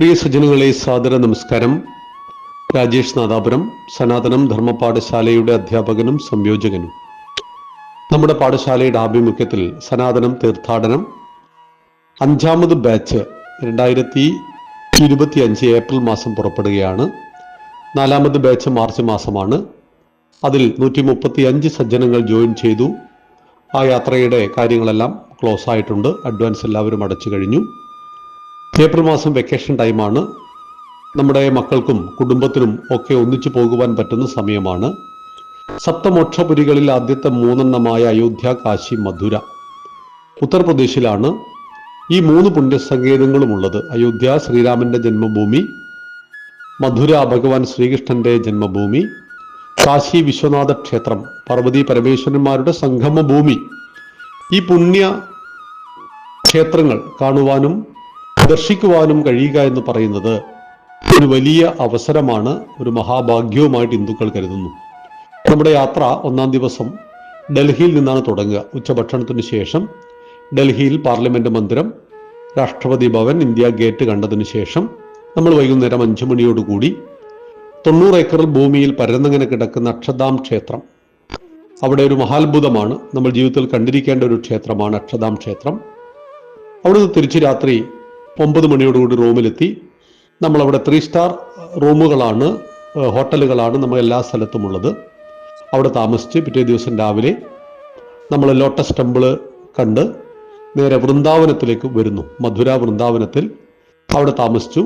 പ്രിയ സജ്ജനങ്ങളെ സാദര നമസ്കാരം. രാജേഷ് നാദാപുരം സനാതനം ധർമ്മ പാഠശാലയുടെ അധ്യാപകനും സംയോജകനും. നമ്മുടെ പാഠശാലയുടെ ആഭിമുഖ്യത്തിൽ സനാതനം തീർത്ഥാടനം. അഞ്ചാമത് ബാച്ച് രണ്ടായിരത്തി ഇരുപത്തി അഞ്ച് ഏപ്രിൽ മാസം പുറപ്പെടുകയാണ്. നാലാമത് ബാച്ച് മാർച്ച് മാസമാണ്. അതിൽ നൂറ്റി മുപ്പത്തി അഞ്ച് സജ്ജനങ്ങൾ ജോയിൻ ചെയ്തു. ആ യാത്രയുടെ കാര്യങ്ങളെല്ലാം ക്ലോസ് ആയിട്ടുണ്ട് അഡ്വാൻസ് എല്ലാവരും അടച്ചു കഴിഞ്ഞു. ഏപ്രിൽ മാസം വെക്കേഷൻ ടൈമാണ് നമ്മുടെ മക്കൾക്കും കുടുംബത്തിനും ഒക്കെ ഒന്നിച്ചു പോകുവാൻ പറ്റുന്ന സമയമാണ്. സപ്തമോക്ഷപുരികളിൽ ആദ്യത്തെ മൂന്നെണ്ണമായ അയോധ്യ കാശി മധുര ഉത്തർപ്രദേശിലാണ്. ഈ മൂന്ന് പുണ്യസങ്കേതങ്ങളും ഉള്ളത് അയോധ്യ ശ്രീരാമന്റെ ജന്മഭൂമി മധുര ഭഗവാൻ ശ്രീകൃഷ്ണന്റെ ജന്മഭൂമി കാശി വിശ്വനാഥ ക്ഷേത്രം പാർവതി പരമേശ്വരന്മാരുടെ സംഗമഭൂമി. ഈ പുണ്യ ക്ഷേത്രങ്ങൾ കാണുവാനും ദർശിക്കുവാനും കഴിയുക എന്ന് പറയുന്നത് ഒരു വലിയ അവസരമാണ് ഒരു മഹാഭാഗ്യവുമായിട്ട് ഹിന്ദുക്കൾ കരുതുന്നു. നമ്മുടെ യാത്ര ഒന്നാം ദിവസം ഡൽഹിയിൽ നിന്നാണ് തുടങ്ങുക. ഉച്ചഭക്ഷണത്തിന് ശേഷം ഡൽഹിയിൽ പാർലമെന്റ് മന്ദിരം രാഷ്ട്രപതി ഭവൻ ഇന്ത്യ ഗേറ്റ് കണ്ടതിന് ശേഷം നമ്മൾ വൈകുന്നേരം അഞ്ചു മണിയോടുകൂടി തൊണ്ണൂറ് ഏക്കറിൽ ഭൂമിയിൽ പരന്നങ്ങനെ കിടക്കുന്ന അക്ഷതാം ക്ഷേത്രം. അവിടെ ഒരു മഹാത്ഭുതമാണ്. നമ്മൾ ജീവിതത്തിൽ കണ്ടിരിക്കേണ്ട ഒരു ക്ഷേത്രമാണ് അക്ഷതാം ക്ഷേത്രം. അവിടുന്ന് തിരിച്ച് രാത്രി ഒമ്പത് മണിയോടുകൂടി റൂമിലെത്തി. നമ്മളവിടെ ത്രീ സ്റ്റാർ റൂമുകളാണ് ഹോട്ടലുകളാണ് നമ്മൾ എല്ലാ സ്ഥലത്തും ഉള്ളത് അവിടെ താമസിച്ച് പിറ്റേ ദിവസം രാവിലെ നമ്മൾ ലോട്ടസ് ടെമ്പിൾ കണ്ട് നേരെ വൃന്ദാവനത്തിലേക്ക് വരുന്നു. മധുര വൃന്ദാവനത്തിൽ അവിടെ താമസിച്ചു.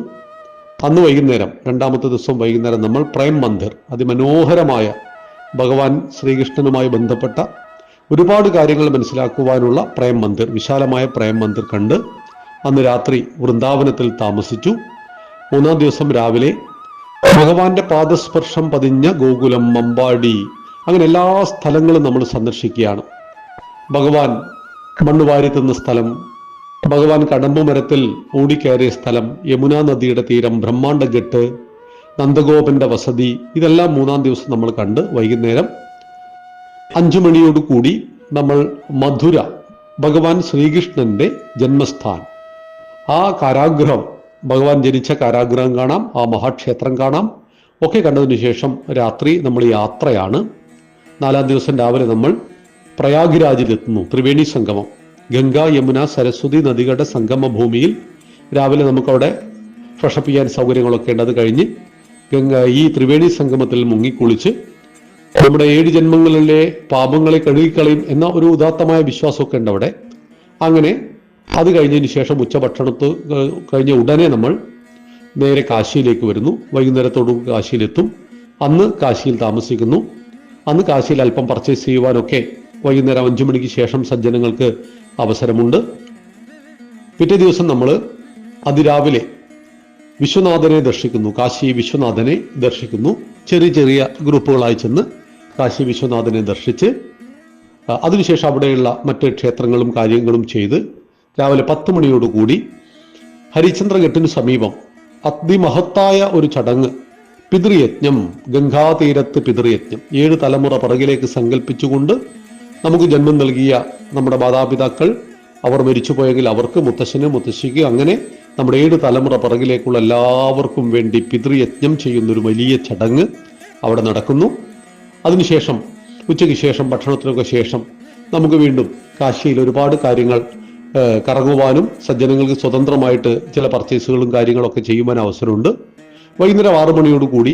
അന്ന് വൈകുന്നേരം രണ്ടാമത്തെ ദിവസം വൈകുന്നേരം നമ്മൾ പ്രേം മന്ദിർ അതിമനോഹരമായ ഭഗവാൻ ശ്രീകൃഷ്ണനുമായി ബന്ധപ്പെട്ട ഒരുപാട് കാര്യങ്ങൾ മനസ്സിലാക്കുവാനുള്ള പ്രേം മന്ദിർ വിശാലമായ പ്രേം മന്ദിർ കണ്ട് അന്ന് രാത്രി വൃന്ദാവനത്തിൽ താമസിച്ചു. മൂന്നാം ദിവസം രാവിലെ ഭഗവാന്റെ പാദസ്പർശം പതിഞ്ഞ ഗോകുലം മമ്പാടി അങ്ങനെ എല്ലാ സ്ഥലങ്ങളും നമ്മൾ സന്ദർശിക്കുകയാണ്. ഭഗവാൻ മണ്ണ് വാരിത്തുന്ന സ്ഥലം ഭഗവാൻ കടമ്പു മരത്തിൽ ഓടിക്കയറിയ സ്ഥലം യമുനാ നദിയുടെ തീരം ബ്രഹ്മാണ്ട ഗട്ട് നന്ദഗോപന്റെ വസതി ഇതെല്ലാം മൂന്നാം ദിവസം നമ്മൾ കണ്ട് വൈകുന്നേരം അഞ്ചു മണിയോടുകൂടി നമ്മൾ മധുര ഭഗവാൻ ശ്രീകൃഷ്ണന്റെ ജന്മസ്ഥാൻ ആ കാരാഗ്രഹം ഭഗവാൻ ജനിച്ച കാരാഗ്രഹം കാണാം ആ മഹാക്ഷേത്രം കാണാം. ഒക്കെ കണ്ടതിന് ശേഷം രാത്രി നമ്മൾ യാത്രയാണ്. നാലാം ദിവസം രാവിലെ നമ്മൾ പ്രയാഗ്രാജിലെത്തുന്നു ത്രിവേണി സംഗമം. ഗംഗ യമുന സരസ്വതി നദികളുടെ സംഗമ ഭൂമിയിൽ രാവിലെ നമുക്കവിടെ ഫ്രഷപ്പ് ചെയ്യാൻ സൗകര്യങ്ങളൊക്കെ ഉണ്ട്. അത് കഴിഞ്ഞ് ഗംഗ ഈ ത്രിവേണി സംഗമത്തിൽ മുങ്ങിക്കുളിച്ച് നമ്മുടെ ഏഴ് ജന്മങ്ങളിലെ പാപങ്ങളെ കഴുകിക്കളയും എന്ന ഒരു ഉദാത്തമായ വിശ്വാസമൊക്കെ ഉണ്ട് അവിടെ. അങ്ങനെ അത് കഴിഞ്ഞതിന് ശേഷം ഉച്ചഭക്ഷണത്ത് കഴിഞ്ഞ ഉടനെ നമ്മൾ നേരെ കാശിയിലേക്ക് വരുന്നു. വൈകുന്നേരത്തോടു കാശിയിലെത്തും. അന്ന് കാശിയിൽ താമസിക്കുന്നു. അന്ന് കാശിയിൽ അല്പം പർച്ചേസ് ചെയ്യുവാനൊക്കെ വൈകുന്നേരം അഞ്ചു മണിക്ക് ശേഷം സജ്ജനങ്ങൾക്ക് അവസരമുണ്ട്. പിറ്റേ ദിവസം നമ്മൾ അതിരാവിലെ വിശ്വനാഥനെ ദർശിക്കുന്നു. കാശി വിശ്വനാഥനെ ദർശിക്കുന്നു. ചെറിയ ചെറിയ ഗ്രൂപ്പുകളായി ചെന്ന് കാശി വിശ്വനാഥനെ ദർശിച്ച് അതിനുശേഷം അവിടെയുള്ള മറ്റ് ക്ഷേത്രങ്ങളും കാര്യങ്ങളും ചെയ്ത് രാവിലെ പത്ത് മണിയോടുകൂടി ഹരിചന്ദ്രഘട്ടിന് സമീപം അതിമഹത്തായ ഒരു ചടങ്ങ് പിതൃയജ്ഞം ഗംഗാതീരത്ത് പിതൃയജ്ഞം ഏഴ് തലമുറ പിറകിലേക്ക് സങ്കല്പിച്ചുകൊണ്ട് നമുക്ക് ജന്മം നൽകിയ നമ്മുടെ മാതാപിതാക്കൾ അവർ മരിച്ചുപോയെങ്കിൽ അവർക്ക് മുത്തശ്ശന് മുത്തശ്ശിക്ക് അങ്ങനെ നമ്മുടെ ഏഴ് തലമുറ പിറകിലേക്കുള്ള എല്ലാവർക്കും വേണ്ടി പിതൃയജ്ഞം ചെയ്യുന്ന ഒരു വലിയ ചടങ്ങ് അവിടെ നടക്കുന്നു. അതിനുശേഷം ഉച്ചയ്ക്ക് ശേഷം ഭക്ഷണത്തിനൊക്കെ ശേഷം നമുക്ക് വീണ്ടും കാശിയിൽ ഒരുപാട് കാര്യങ്ങൾ കറങ്ങുവാനും സജ്ജനങ്ങൾക്ക് സ്വതന്ത്രമായിട്ട് ചില പർച്ചേസുകളും കാര്യങ്ങളൊക്കെ ചെയ്യുവാൻ അവസരമുണ്ട്. വൈകുന്നേരം ആറു മണിയോടുകൂടി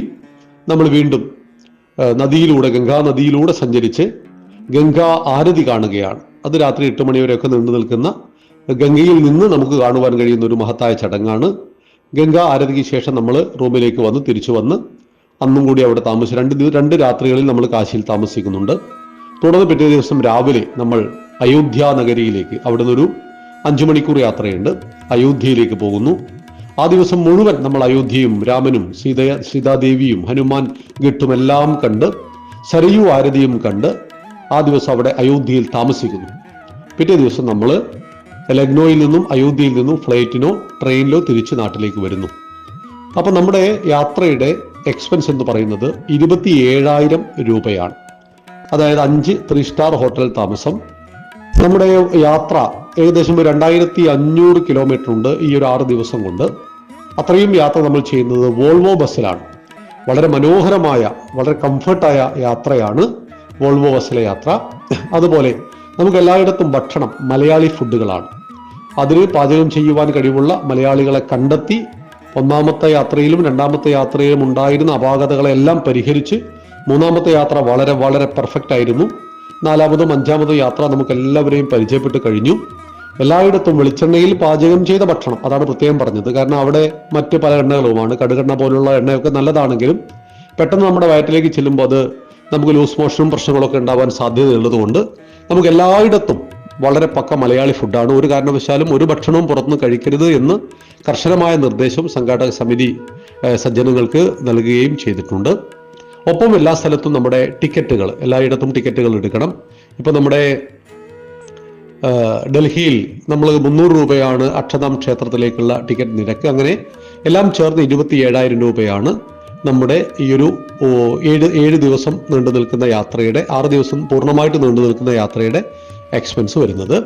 നമ്മൾ വീണ്ടും നദിയിലൂടെ ഗംഗാ നദിയിലൂടെ സഞ്ചരിച്ച് ഗംഗാ ആരതി കാണുകയാണ്. അത് രാത്രി എട്ട് മണിവരെയൊക്കെ നീണ്ടു നിൽക്കുന്ന ഗംഗയിൽ നിന്ന് നമുക്ക് കാണുവാൻ കഴിയുന്ന ഒരു മഹത്തായ ചടങ്ങാണ്. ഗംഗാ ആരതിക്ക് ശേഷം നമ്മൾ റൂമിലേക്ക് വന്ന് തിരിച്ചു വന്ന് അന്നും കൂടി അവിടെ താമസിച്ചു രണ്ട് രണ്ട് രാത്രികളിൽ നമ്മൾ കാശിയിൽ താമസിക്കുന്നുണ്ട്. തുടർന്ന് പിറ്റേ ദിവസം രാവിലെ നമ്മൾ അയോധ്യ നഗരിയിലേക്ക് അവിടെ നിന്നൊരു അഞ്ചു മണിക്കൂർ യാത്രയുണ്ട്. അയോധ്യയിലേക്ക് പോകുന്നു. ആ ദിവസം മുഴുവൻ നമ്മൾ അയോധ്യയും രാമനും സീത സീതാദേവിയും ഹനുമാൻ ഗട്ടുമെല്ലാം കണ്ട് സരയു ആരതിയും കണ്ട് ആ ദിവസം അവിടെ അയോധ്യയിൽ താമസിക്കുന്നു. പിറ്റേ ദിവസം നമ്മൾ ലക്നോയിൽ നിന്നും അയോധ്യയിൽ നിന്നും ഫ്ലൈറ്റിനോ ട്രെയിനിലോ തിരിച്ച് നാട്ടിലേക്ക് വരുന്നു. അപ്പൊ നമ്മുടെ യാത്രയുടെ എക്സ്പെൻസ് എന്ന് പറയുന്നത് ഇരുപത്തി ഏഴായിരം രൂപയാണ്. അതായത് അഞ്ച് ത്രീ സ്റ്റാർ ഹോട്ടൽ താമസം. നമ്മുടെ യാത്ര ഏകദേശം ഒരു രണ്ടായിരത്തി അഞ്ഞൂറ് കിലോമീറ്റർ ഉണ്ട് ഈ ഒരു ആറ് ദിവസം കൊണ്ട്. അത്രയും യാത്ര നമ്മൾ ചെയ്യുന്നത് വോൾവോ ബസ്സിലാണ്. വളരെ മനോഹരമായ വളരെ കംഫർട്ടായ യാത്രയാണ് വോൾവോ ബസ്സിലെ യാത്ര. അതുപോലെ നമുക്ക് എല്ലായിടത്തും ഭക്ഷണം മലയാളി ഫുഡുകളാണ് അതിന് പാചകം ചെയ്യുവാൻ കഴിവുള്ള മലയാളികളെ കണ്ടെത്തി ഒന്നാമത്തെ യാത്രയിലും രണ്ടാമത്തെ യാത്രയിലും ഉണ്ടായിരുന്ന അപാകതകളെല്ലാം പരിഹരിച്ച് മൂന്നാമത്തെ യാത്ര വളരെ വളരെ പെർഫെക്റ്റ് ആയിരുന്നു. നാലാമതും അഞ്ചാമതും യാത്ര നമുക്ക് എല്ലാവരെയും പരിചയപ്പെട്ട് കഴിഞ്ഞു. എല്ലായിടത്തും വെളിച്ചെണ്ണയിൽ പാചകം ചെയ്ത ഭക്ഷണം അതാണ് പ്രത്യേകം പറഞ്ഞത്. കാരണം അവിടെ മറ്റ് പല എണ്ണകളുമാണ്. കടുകെണ്ണ പോലുള്ള എണ്ണയൊക്കെ നല്ലതാണെങ്കിലും പെട്ടെന്ന് നമ്മുടെ വയറ്റിലേക്ക് ചെല്ലുമ്പോൾ അത് നമുക്ക് ലൂസ് മോഷനും പ്രശ്നങ്ങളൊക്കെ ഉണ്ടാവാൻ സാധ്യതയുള്ളതുകൊണ്ട് നമുക്ക് എല്ലായിടത്തും വളരെ പക്ക മലയാളി ഫുഡാണ്. ഒരു കാരണവശാലും ഒരു ഭക്ഷണവും പുറത്തുനിന്ന് കഴിക്കരുത് എന്ന് കർശനമായ നിർദ്ദേശം സംഘാടക സമിതി സജ്ജനങ്ങൾക്ക് നൽകുകയും ചെയ്തിട്ടുണ്ട്. ഒപ്പം എല്ലാ സ്ഥലത്തും നമ്മുടെ ടിക്കറ്റുകൾ എല്ലായിടത്തും ടിക്കറ്റുകൾ എടുക്കണം. ഇപ്പം നമ്മുടെ ഡൽഹിയിൽ നമ്മൾ മുന്നൂറ് രൂപയാണ് അക്ഷതാം ക്ഷേത്രത്തിലേക്കുള്ള ടിക്കറ്റ് നിരക്ക്. അങ്ങനെ എല്ലാം ചേർന്ന് ഇരുപത്തി ഏഴായിരം രൂപയാണ് നമ്മുടെ ഈ ഒരു ഏഴ് ഏഴ് ദിവസം നീണ്ടു നിൽക്കുന്ന യാത്രയുടെ ആറ് ദിവസം പൂർണമായിട്ട് നീണ്ടു നിൽക്കുന്ന യാത്രയുടെ എക്സ്പെൻസ് വരുന്നത്.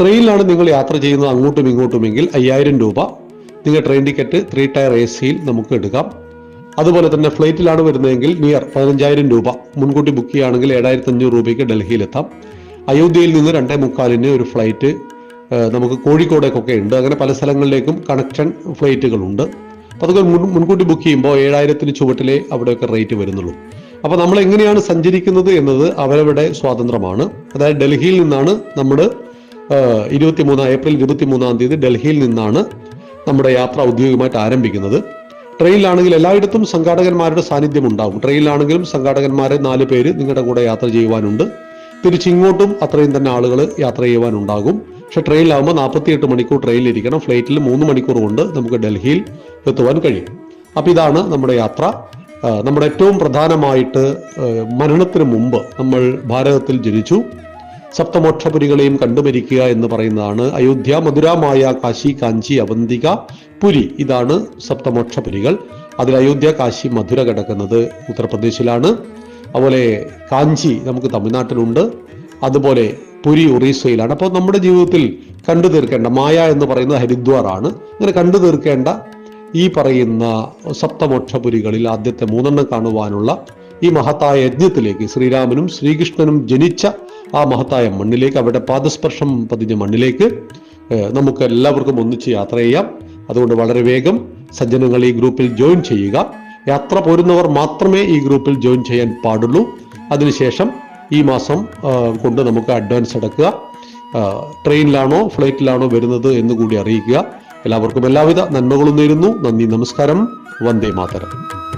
ട്രെയിനിലാണ് നിങ്ങൾ യാത്ര ചെയ്യുന്നത് അങ്ങോട്ടും ഇങ്ങോട്ടുമെങ്കിൽ അയ്യായിരം രൂപ. നിങ്ങൾ train ticket three tier A സിയിൽ നമുക്ക് എടുക്കാം. അതുപോലെ തന്നെ ഫ്ലൈറ്റിലാണ് വരുന്നതെങ്കിൽ നിയർ പതിനഞ്ചായിരം രൂപ. മുൻകൂട്ടി ബുക്ക് ചെയ്യുകയാണെങ്കിൽ ഏഴായിരത്തി അഞ്ഞൂറ് രൂപയ്ക്ക് ഡൽഹിയിലെത്താം. അയോധ്യയിൽ നിന്ന് രണ്ടേ മുക്കാലിന് ഒരു ഫ്ലൈറ്റ് നമുക്ക് കോഴിക്കോടേക്കൊക്കെ ഉണ്ട്. അങ്ങനെ പല സ്ഥലങ്ങളിലേക്കും കണക്ഷൻ ഫ്ലൈറ്റുകളുണ്ട് അപ്പോൾ അതൊക്കെ മുൻ മുൻകൂട്ടി ബുക്ക് ചെയ്യുമ്പോൾ ഏഴായിരത്തിന് ചുവട്ടിലെ അവിടെയൊക്കെ റേറ്റ് വരുന്നുള്ളൂ. അപ്പോൾ നമ്മൾ എങ്ങനെയാണ് സഞ്ചരിക്കുന്നത് എന്നത് അവരവരുടെ സ്വാതന്ത്ര്യമാണ്. അതായത് ഡൽഹിയിൽ നിന്നാണ് നമ്മൾ ഇരുപത്തി മൂന്ന് ഏപ്രിൽ ഇരുപത്തി മൂന്നാം തീയതി ഡൽഹിയിൽ നിന്നാണ് നമ്മുടെ യാത്ര ഔദ്യോഗികമായിട്ട് ആരംഭിക്കുന്നത്. ട്രെയിനിലാണെങ്കിൽ എല്ലായിടത്തും സംഘാടകന്മാരുടെ സാന്നിധ്യം ഉണ്ടാവും ട്രെയിനിലാണെങ്കിലും സംഘാടകന്മാരെ നാല് പേര് നിങ്ങളുടെ കൂടെ യാത്ര ചെയ്യുവാനുണ്ട്. തിരിച്ചിങ്ങോട്ടും അത്രയും തന്നെ ആളുകൾ യാത്ര ചെയ്യുവാനുണ്ടാകും. പക്ഷെ ട്രെയിനിലാകുമ്പോൾ നാൽപ്പത്തിയെട്ട് മണിക്കൂർ ട്രെയിനിലിരിക്കണം. ഫ്ലൈറ്റിൽ മൂന്ന് മണിക്കൂർ കൊണ്ട് നമുക്ക് ഡൽഹിയിൽ എത്തുവാൻ കഴിയും. അപ്പോൾ ഇതാണ് നമ്മുടെ യാത്ര. നമ്മുടെ ഏറ്റവും പ്രധാനമായിട്ട് മരണത്തിന് മുമ്പ് നമ്മൾ ഭാരതത്തിൽ ജനിച്ചു. സപ്തമോക്ഷപുരികളെയും കണ്ടുമരിക്കുക എന്ന് പറയുന്നതാണ് അയോധ്യ മധുരമായ കാശി കാഞ്ചി അവന്തിക പുരി. ഇതാണ് സപ്തമോക്ഷപുരികൾ. അതിൽ അയോധ്യ കാശി മധുര കിടക്കുന്നത് ഉത്തർപ്രദേശിലാണ്. അതുപോലെ കാഞ്ചി നമുക്ക് തമിഴ്നാട്ടിലുണ്ട്. അതുപോലെ പുരി ഒറീസയിലാണ് അപ്പോൾ നമ്മുടെ ജീവിതത്തിൽ കണ്ടു തീർക്കേണ്ട മായ എന്ന് പറയുന്നത് ഹരിദ്വാർ ആണ് അങ്ങനെ കണ്ടു തീർക്കേണ്ട ഈ പറയുന്ന സപ്തമോക്ഷപുരികളിൽ ആദ്യത്തെ മൂന്നെണ്ണം കാണുവാനുള്ള ഈ മഹത്തായ യജ്ഞത്തിലേക്ക് ശ്രീരാമനും ശ്രീകൃഷ്ണനും ജനിച്ച ആ മഹത്തായ മണ്ണിലേക്ക് അവരുടെ പാദസ്പർശം പതിഞ്ഞ മണ്ണിലേക്ക് നമുക്ക് എല്ലാവർക്കും ഒന്നിച്ച് യാത്ര ചെയ്യാം. അതുകൊണ്ട് വളരെ വേഗം സജ്ജനങ്ങൾ ഈ ഗ്രൂപ്പിൽ ജോയിൻ ചെയ്യുക. യാത്ര പോരുന്നവർ മാത്രമേ ഈ ഗ്രൂപ്പിൽ ജോയിൻ ചെയ്യാൻ പാടുള്ളൂ. അതിനുശേഷം ഈ മാസം കൊണ്ട് നമുക്ക് അഡ്വാൻസ് അടക്കുക. ട്രെയിനിലാണോ ഫ്ലൈറ്റിലാണോ വരുന്നത് എന്ന് കൂടി അറിയിക്കുക. എല്ലാവർക്കും എല്ലാവിധ നന്മകളും നേരുന്നു. നന്ദി നമസ്കാരം. വന്ദേ മാതരം.